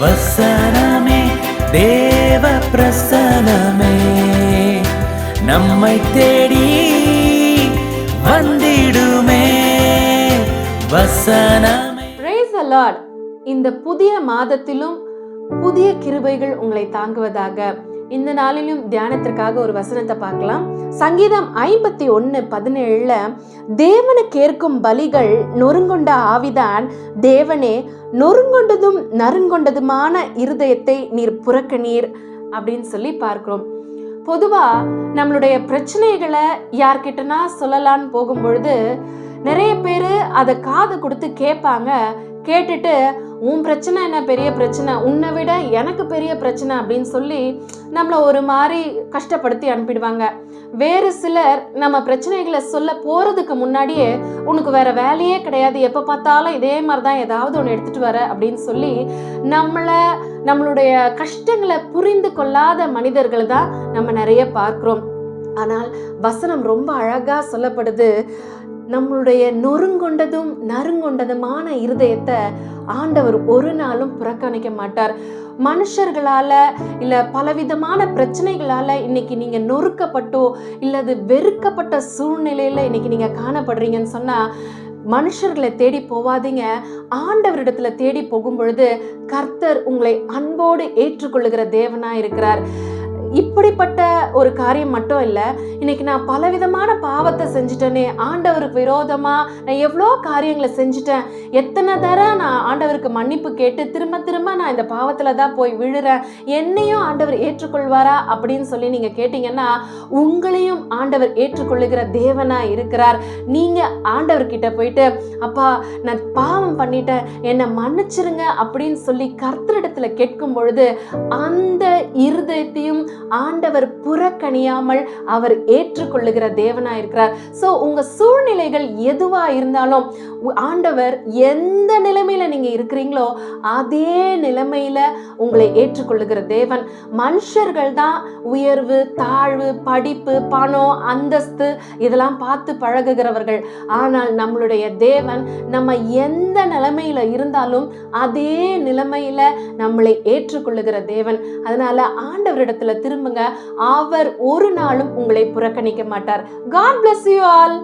வசனமே தேவ பிரசனமே நம்மை தேடி வந்திடுமே வசனமே. இந்த புதிய மாதத்திலும் புதிய கிருபைகள் உங்களை தாங்குவதாக. இந்த நாளிலும் தியானத்திற்காக ஒரு வசனத்தை பார்க்கலாம். சங்கீதம் ஐம்பத்தி ஒன்று பதினேழுல தேவனுக்கு ஏற்கும் பலிகள் நொறுங்கொண்ட ஆவிதான். தேவனே நொறுங்கொண்டதும் நறுங்கொண்டதுமான இருதயத்தை நீர் புறக்கணீர் அப்படின்னு சொல்லி பார்க்கிறோம். பொதுவா நம்மளுடைய பிரச்சனைகளை யார்கிட்டனா சொல்லலான்னு போகும்பொழுது நிறைய பேர் அதை காது கொடுத்து கேட்பாங்க. கேட்டுட்டு உன் பிரச்சனை என்ன? பெரிய பிரச்சனை. உன்னை விட எனக்கு பெரிய பிரச்சனை அப்படின்னு சொல்லி நம்மளை ஒரு மாதிரி கஷ்டப்படுத்தி அனுப்பிடுவாங்க. வேறு சிலர் நம்ம பிரச்சனைகளை சொல்ல போகிறதுக்கு முன்னாடியே உனக்கு வேற வேலையே கிடையாது. எப்போ பார்த்தாலும் இதே மாதிரி தான் ஏதாவது ஒன்று எடுத்துகிட்டு வர அப்படின்னு சொல்லி நம்மளை நம்மளுடைய கஷ்டங்களை புரிந்து கொள்ளாத மனிதர்கள் தான் நம்ம நிறைய பார்க்குறோம். ஆனால் வசனம் ரொம்ப அழகாக சொல்லப்படுது. நம்மளுடைய நொறுங்கொண்டதும் நறுங்கொண்டதுமான இருதயத்தை ஆண்டவர் ஒரு நாளும் புறக்கணிக்க மாட்டார். மனுஷர்களால இல்ல பலவிதமான பிரச்சனைகளால இன்னைக்கு நீங்க நொறுக்கப்பட்டோ இல்லது வெறுக்கப்பட்ட சூழ்நிலையில இன்னைக்கு நீங்க காணப்படுறீங்கன்னு சொன்னா மனுஷர்களை தேடி போவாதீங்க. ஆண்டவரிடத்துல தேடி போகும் பொழுது கர்த்தர் உங்களை அன்போடு ஏற்றுக்கொள்ளுகிற தேவனா இருக்கிறார். இப்படிப்பட்ட ஒரு காரியம் மட்டும் இல்லை இன்னைக்கு நான் பலவிதமான பாவத்தை செஞ்சுட்டேனே ஆண்டவருக்கு விரோதமாக நான் எவ்வளோ காரியங்களை செஞ்சுட்டேன் எத்தனை தர நான் ஆண்டவருக்கு மன்னிப்பு கேட்டு திரும்ப திரும்ப நான் இந்த பாவத்தில் தான் போய் விழுறேன் என்னையும் ஆண்டவர் ஏற்றுக்கொள்வாரா அப்படின்னு சொல்லி நீங்கள் கேட்டிங்கன்னா உங்களையும் ஆண்டவர் ஏற்றுக்கொள்ளுகிற தேவனாக இருக்கிறார். நீங்கள் ஆண்டவர்கிட்ட போயிட்டு அப்பா நான் பாவம் பண்ணிட்டேன் என்னை மன்னிச்சிருங்க அப்படின்னு சொல்லி கர்த்தரிடத்தில் கேட்கும் பொழுது அந்த இருதயத்தையும் ஆண்டவர் புறக்கணியாமல் அவர் ஏற்றுக்கொள்ளுகிற தேவனாக இருக்கிறார் ஸோ உங்க சூழ்நிலைகள் எதுவா இருந்தாலும் உ- ஆண்டவர் எந்த நிலைமையில நீங்க இருக்கிறீங்களோ அதே நிலைமையில உங்களை ஏற்றுக்கொள்ளுகிற தேவன். மனுஷர்கள் தான் உயர்வு தாழ்வு படிப்பு பணம் அந்தஸ்து இதெல்லாம் பார்த்து பழகுகிறவர்கள். ஆனால் நம்மளுடைய தேவன் நம்ம எந்த நிலைமையில இருந்தாலும் அதே நிலைமையில நம்மளை ஏற்றுக்கொள்ளுகிற தேவன். அதனால ஆண்டவரிடத்துல திரும்புங்க அவர் ஒரு நாளும் உங்களை புறக்கணிக்க மாட்டார். God bless you all